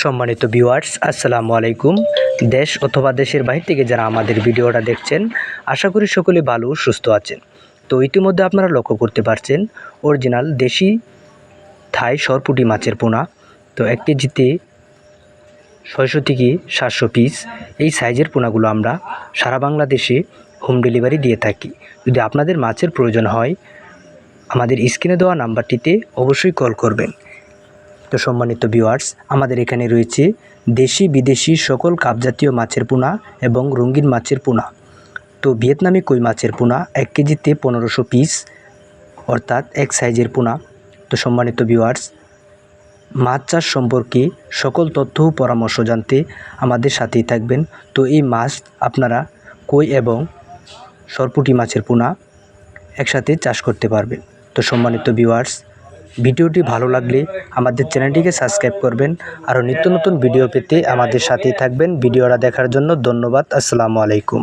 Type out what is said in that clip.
সম্মানিত ভিউয়ার্স আসসালামু আলাইকুম। দেশ অথবা দেশের বাইরে থেকে যারা আমাদের ভিডিওটা দেখছেন, আশা করি সকলে ভালো সুস্থ আছেন। তো ইতিমধ্যে আপনারা লক্ষ্য করতে পারছেন, অরিজিনাল দেশি থাই সরপুটি মাছের পোনা। তো এক কেজিতে ছয়শো থেকে সাতশো পিস এই সাইজের পোনাগুলো আমরা সারা বাংলাদেশে হোম ডেলিভারি দিয়ে থাকি। যদি আপনাদের মাছের প্রয়োজন হয়, আমাদের স্ক্রিনে দেওয়া নাম্বারটিতে অবশ্যই কল করবেন। তো সম্মানিত ভিউয়ার্স আমাদের এখানে রয়েছে দেশি বিদেশি সকল কাপজাতীয় মাছের পোনা এবং রঙিন মাছের পোনা। তো ভিয়েতনামি কই মাছের পোনা? এক কেজিতে পনেরোশো পিস অর্থাৎ এক সাইজের পোনা। তো সম্মানিত ভিউয়ার্স মাছ চাষ সম্পর্কে সকল তথ্য ও পরামর্শ জানতে আমাদের সাথেই থাকবেন। তো এই মাছ আপনারা কই এবং সরপুটি মাছের পোনা একসাথে চাষ করতে পারবেন। তো সম্মানিত ভিউয়ার্স ভিডিওটি ভালো লাগলে আমাদের চ্যানেলটিকে সাবস্ক্রাইব করবেন। আরও নিত্য নতুন ভিডিও পেতে আমাদের সাথেই থাকবেন। ভিডিওটা দেখার জন্য ধন্যবাদ। আসসালামু আলাইকুম।